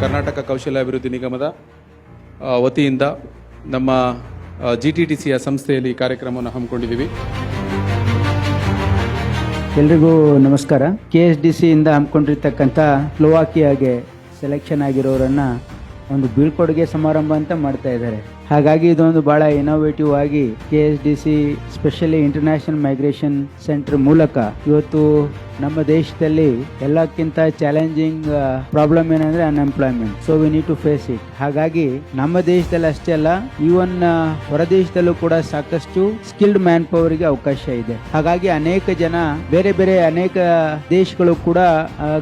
ಕರ್ನಾಟಕ ಕೌಶಲ್ಯಾಭಿವೃದ್ಧಿ ನಿಗಮದ ವತಿಯಿಂದ ನಮ್ಮ ಜಿ ಟಿ ಟಿ ಸಿಯ ಸಂಸ್ಥೆಯಲ್ಲಿ ಕಾರ್ಯಕ್ರಮವನ್ನು ಹಮ್ಮಿಕೊಂಡಿದ್ದೀವಿ. ಎಲ್ರಿಗೂ ನಮಸ್ಕಾರ. ಕೆ ಎಸ್ ಡಿ ಸಿಯಿಂದ ಹಮ್ಮಿಕೊಂಡಿರ್ತಕ್ಕಂಥ ಸ್ಲೋವಾಕಿಯಾಗೆ ಸೆಲೆಕ್ಷನ್ ಆಗಿರೋರನ್ನು ಒಂದು ಬೀಳ್ಕೊಡುಗೆ ಸಮಾರಂಭ ಅಂತ ಮಾಡ್ತಾ ಇದ್ದಾರೆ. ಹಾಗಾಗಿ ಇದೊಂದು ಬಹಳ ಇನೋವೇಟಿವ್ ಆಗಿ K S D C specially international migration centre ಮೂಲಕ ಇವತ್ತು ನಮ್ಮ ದೇಶದಲ್ಲಿ ಎಲ್ಲಕ್ಕಿಂತ ಚಾಲೆಂಜಿಂಗ್ ಪ್ರಾಬ್ಲಮ್ ಏನಂದ್ರೆ unemployment so we need to face it ಹಾಗಾಗಿ ನಮ್ಮ ದೇಶದಲ್ಲಿ ಅಷ್ಟೇ ಅಲ್ಲ ಈವನ್ ಹೊರ ದೇಶದಲ್ಲೂ ಕೂಡ ಸಾಕಷ್ಟು ಸ್ಕಿಲ್ಡ್ ಮ್ಯಾನ್ ಪವರ್ಗೆ ಅವಕಾಶ ಇದೆ. ಹಾಗಾಗಿ ಅನೇಕ ಜನ, ಬೇರೆ ಬೇರೆ ಅನೇಕ ದೇಶಗಳು ಕೂಡ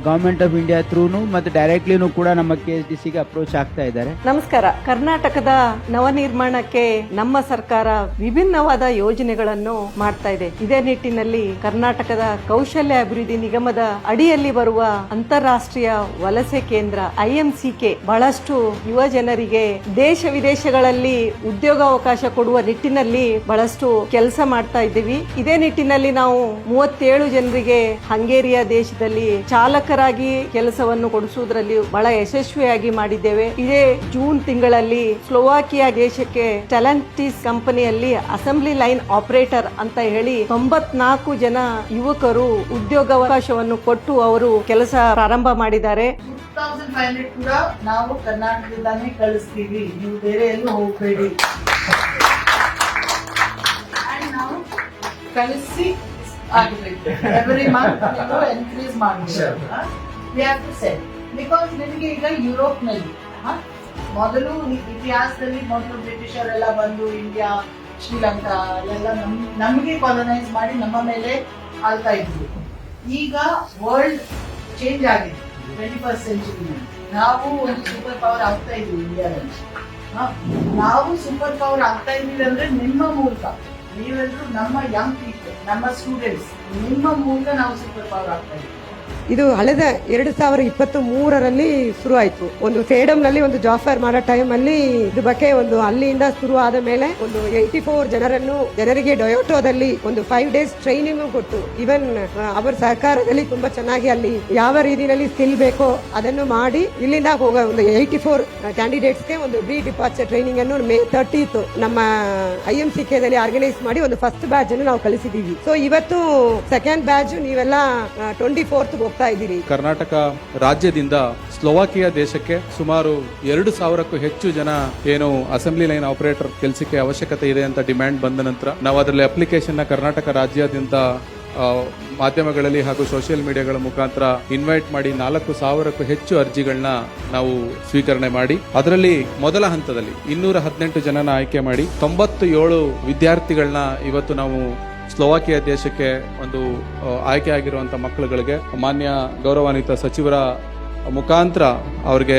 ಗವರ್ಮೆಂಟ್ ಆಫ್ ಇಂಡಿಯಾ ಥ್ರೂನು ಮತ್ತೆ ಡೈರೆಕ್ಟ್ಲಿನೂ ಕೂಡ ನಮ್ಮ ಕೆ ಎಸ್ ಡಿ ಸಿಗೆ ಅಪ್ರೋಚ್ ಆಗ್ತಾ ಇದ್ದಾರೆ. ನಮಸ್ಕಾರ. ಕರ್ನಾಟಕದ ನವನಿರ್ಮಾಣಕ್ಕೆ ನಮ್ಮ ಸರ್ಕಾರ ವಿಭಿನ್ನವಾದ ಯೋಜನೆಗಳನ್ನು ಮಾಡ್ತಾ ಇದೆ. ಇದೇ ನಿಟ್ಟಿನಲ್ಲಿ ಕರ್ನಾಟಕದ ಕೌಶಲ್ಯ ಅಭಿವೃದ್ಧಿ ನಿಗಮದ ಅಡಿಯಲ್ಲಿ ಬರುವ ಅಂತಾರಾಷ್ಟ್ರೀಯ ವಲಸೆ ಕೇಂದ್ರ ಐಎಂಸಿಕೆ ಬಹಳಷ್ಟು ಯುವ ಜನರಿಗೆ ದೇಶ ವಿದೇಶಗಳಲ್ಲಿ ಉದ್ಯೋಗಾವಕಾಶ ಕೊಡುವ ನಿಟ್ಟಿನಲ್ಲಿ ಬಹಳಷ್ಟು ಕೆಲಸ ಮಾಡ್ತಾ ಇದ್ದೀವಿ. ಇದೇ ನಿಟ್ಟಿನಲ್ಲಿ ನಾವು ಮೂವತ್ತೇಳು ಜನರಿಗೆ ಹಂಗೇರಿಯ ದೇಶದಲ್ಲಿ ಚಾಲಕರಾಗಿ ಕೆಲಸವನ್ನು ಕೊಡಿಸುವುದರಲ್ಲಿ ಬಹಳ ಯಶಸ್ವಿಯಾಗಿ ಮಾಡಿದ್ದೇವೆ. ಇದೇ ಜೂನ್ ತಿಂಗಳಲ್ಲಿ ಸ್ಲೋವಾಕಿಯಾ ದೇಶಕ್ಕೆ ಟೆಲೆಂಟಿಸ್ ಕಂಪನಿಯಲ್ಲಿ ಅಸೆಂಬ್ಲಿ ಲೈನ್ ಆಪರೇಟರ್ ಅಂತ ಹೇಳಿ ತೊಂಬತ್ನಾಲ್ಕು ಜನ ಯುವಕರು ಉದ್ಯೋಗಾವಕಾಶವನ್ನು ಕೊಟ್ಟು ಅವರು ಕೆಲಸ ಪ್ರಾರಂಭ ಮಾಡಿದ್ದಾರೆ. ಕೂಡ ನಾವು ಕರ್ನಾಟಕದಿಂದಾನೇ ಕಳಿಸ್ತೀವಿ. ನೀವು ಬೇರೆ ಎಲ್ಲೂ ಹೋಗಬೇಡಿ. ನಾವು ಕಳಿಸಿ ಆಗಬೇಕು. ಎವ್ರಿ ಮಂತ್ ನೀವು ಎನ್ಕ್ರೀಸ್ ಮಾಡಬೇಕು. We have to set because ನಿಮಗೆ ಈಗ ಯುರೋಪ್ನಲ್ಲಿ ಹ? ಮೊದಲು ಇತಿಹಾಸದಲ್ಲಿ ಮೊದಲು ಬ್ರಿಟಿಷರೆಲ್ಲ ಬಂದು ಇಂಡಿಯಾ, ಶ್ರೀಲಂಕಾ ಎಲ್ಲ ನಮ್, ನಮಗೆ ಕಾಲನೈಸ್ ಮಾಡಿ ನಮ್ಮ ಮೇಲೆ ಆಳ್ತಾ ಇದ್ರು ಈಗ ವರ್ಲ್ಡ್ ಚೇಂಜ್ ಆಗಿದೆ. ಟ್ವೆಂಟಿ ಫಸ್ಟ್ ಸೆಂಚುರಿ ನಾವು ಒಂದು ಸೂಪರ್ ಪವರ್ ಆಗ್ತಾ ಇದ್ವಿ ಇಂಡಿಯಾದಲ್ಲಿ? ನಾವು ಸೂಪರ್ ಪವರ್ ಆಗ್ತಾ ಇದ್ದೀವಿ ಅಂದ್ರೆ ನಿಮ್ಮ ಮೂಲಕ. ನೀವೆಲ್ಲರೂ ನಮ್ಮ ಯಂಗ್ ಪೀಪಲ್ ನಮ್ಮ ಸ್ಟೂಡೆಂಟ್ಸ್ ನಿಮ್ಮ ಮೂಲಕ ನಾವು ಸೂಪರ್ ಪವರ್ ಆಗ್ತಾ ಇದ್ದೀವಿ ಇದು ಹಳೆದ ಎರಡು ಸಾವಿರ ಇಪ್ಪತ್ತು ಮೂರರಲ್ಲಿ ಶುರು ಆಯ್ತು ಒಂದು ಸೇಡಮ್ನಲ್ಲಿ ಒಂದು ಜಾಫರ್ ಮಾಡೋ ಟೈಮ್ ಅಲ್ಲಿ ಇದು ಬಗ್ಗೆ ಒಂದು ಅಲ್ಲಿಂದ ಶುರು ಆದ ಮೇಲೆ ಒಂದು ಏಯ್ಟಿ ಫೋರ್ ಜನರನ್ನು, ಜನರಿಗೆ ಡೊಯೋಟೋದಲ್ಲಿ ಒಂದು ಫೈವ್ ಡೇಸ್ ಟ್ರೈನಿಂಗ್ ಕೊಟ್ಟು ಇವನ್ ಅವರ ಸರ್ಕಾರದಲ್ಲಿ ತುಂಬಾ ಚೆನ್ನಾಗಿ ಅಲ್ಲಿ ಯಾವ ರೀತಿಯಲ್ಲಿ ಸ್ಕಿಲ್ ಬೇಕೋ ಅದನ್ನು ಮಾಡಿ ಇಲ್ಲಿಂದ ಹೋಗೋ ಒಂದು ಏಯ್ಟಿ ಫೋರ್ ಕ್ಯಾಂಡಿಡೇಟ್ಸ್ಗೆ ಒಂದು ಬಿ ಡಿಪಾರ್ಚರ್ ಟ್ರೈನಿಂಗ್ ಅನ್ನು ಮೇ ತರ್ಟೀತ್ ನಮ್ಮ ಐ ಎಂ ಸಿ ಕೆದಲ್ಲಿ ಆರ್ಗನೈಸ್ ಮಾಡಿ ಒಂದು ಫಸ್ಟ್ ಬ್ಯಾಚ್ ಅನ್ನು ನಾವು ಕಳಿಸಿದೀವಿ ಸೊ ಇವತ್ತು ಸೆಕೆಂಡ್ ಬ್ಯಾಚ್ ನೀವೆಲ್ಲ ಟ್ವೆಂಟಿ ಫೋರ್ತ್ ಹೋಗ್ತಾ ಇದ್ದೀರಿ. ಕರ್ನಾಟಕ ರಾಜ್ಯದಿಂದ ಸ್ಲೋವಾಕಿಯಾ ದೇಶಕ್ಕೆ ಸುಮಾರು ಎರಡು ಸಾವಿರಕ್ಕೂ ಹೆಚ್ಚು ಜನ ಏನು ಅಸೆಂಬ್ಲಿ ಲೈನ್ ಆಪರೇಟರ್ ಕೆಲಸಕ್ಕೆ ಅವಶ್ಯಕತೆ ಇದೆ ಅಂತ ಡಿಮ್ಯಾಂಡ್ ಬಂದ ನಂತರ ನಾವು ಅದರಲ್ಲಿ ಅಪ್ಲಿಕೇಶನ್ನ ಕರ್ನಾಟಕ ರಾಜ್ಯಾದ್ಯಂತ ಮಾಧ್ಯಮಗಳಲ್ಲಿ ಹಾಗೂ ಸೋಷಿಯಲ್ ಮೀಡಿಯಾಗಳ ಮುಖಾಂತರ ಇನ್ವೈಟ್ ಮಾಡಿ ನಾಲ್ಕು ಸಾವಿರಕ್ಕೂ ಹೆಚ್ಚು ಅರ್ಜಿಗಳನ್ನ ನಾವು ಸ್ವೀಕರಣೆ ಮಾಡಿ, ಅದರಲ್ಲಿ ಮೊದಲ ಹಂತದಲ್ಲಿ ಇನ್ನೂರ ಹದಿನೆಂಟು ಜನನ ಆಯ್ಕೆ ಮಾಡಿ ತೊಂಬತ್ತು ಏಳು ವಿದ್ಯಾರ್ಥಿಗಳನ್ನ ಇವತ್ತು ನಾವು ಸ್ಲೋವಾಕಿಯಾ ದೇಶಕ್ಕೆ ಒಂದು ಆಯ್ಕೆ ಆಗಿರುವಂತ ಮಕ್ಕಳುಗಳಿಗೆ ಮಾನ್ಯ ಗೌರವಾನ್ವಿತ ಸಚಿವರ ಮುಖಾಂತರ ಅವ್ರಿಗೆ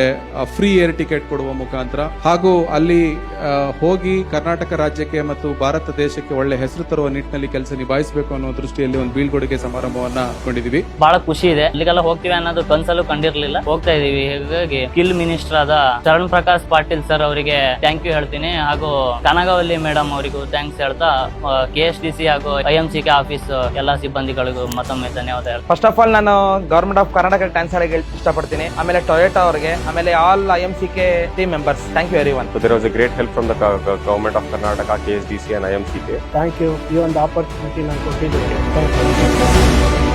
ಫ್ರೀ ಏರ್ ಟಿಕೆಟ್ ಕೊಡುವ ಮುಖಾಂತರ ಹಾಗೂ ಅಲ್ಲಿ ಆ, ಹೋಗಿ ಕರ್ನಾಟಕ ರಾಜ್ಯಕ್ಕೆ ಮತ್ತು ಭಾರತ ದೇಶಕ್ಕೆ ಒಳ್ಳೆ ಹೆಸರು ತರುವ ನಿಟ್ಟಿನಲ್ಲಿ ಕೆಲಸ ನಿಭಾಯಿಸಬೇಕು ಅನ್ನೋ ದೃಷ್ಟಿಯಲ್ಲಿ ಒಂದು ಬೀಳ್ಕೊಡುಗೆ ಸಮಾರಂಭವನ್ನ ಕೊಂಡಿದ್ದೀವಿ ಬಹಳ ಖುಷಿ ಇದೆ. ಅಲ್ಲಿಗೆಲ್ಲ ಹೋಗ್ತೀವಿ ಅನ್ನೋದು ಕನ್ಸಲ್ಲೂ ಕಂಡಿರ್ಲಿಲ್ಲ. ಹೋಗ್ತಾ ಇದೀವಿ. ಹೀಗಾಗಿ ಸ್ಕಿಲ್ ಮಿನಿಸ್ಟರ್ ಆದ ಚರಣ್ ಪ್ರಕಾಶ್ ಪಾಟೀಲ್ ಸರ್ ಅವರಿಗೆ ಥ್ಯಾಂಕ್ ಯು ಹೇಳ್ತೀನಿ. ಹಾಗೂ ಕನಗವಲ್ಲಿ ಮೇಡಮ್ ಅವರಿಗೂ ಥ್ಯಾಂಕ್ಸ್ ಹೇಳ್ತಾ ಕೆ ಎಸ್ ಡಿ ಸಿ ಹಾಗೂ I M C K office ಎಲ್ಲಾ ಸಿಬ್ಬಂದಿಗಳಿಗೂ ಮತ್ತೊಮ್ಮೆ ಧನ್ಯವಾದ ಫಸ್ಟ್ ಆಫ್ ಆಲ್ ನಾನು ಗವರ್ಮೆಂಟ್ ಆಫ್ ಕರ್ನಾಟಕ ಟ್ಯಾನ್ಸ್ ಹೇಳಕ್ಕೆ ಇಷ್ಟಪಡ್ತೀನಿ ಆಮೇಲೆ ಟೊಯೋಟಾ ಅವರಿಗೆ ಆಮೇಲೆ all I M C K team members thank you very one So there was a great help from the go- go- government of Karnataka, KSDC and IMCK. Thank you ಈ ಒಂದು opportunity ನಾನು ಕೊಟ್ಟಿದ್ದಕ್ಕೆ thank you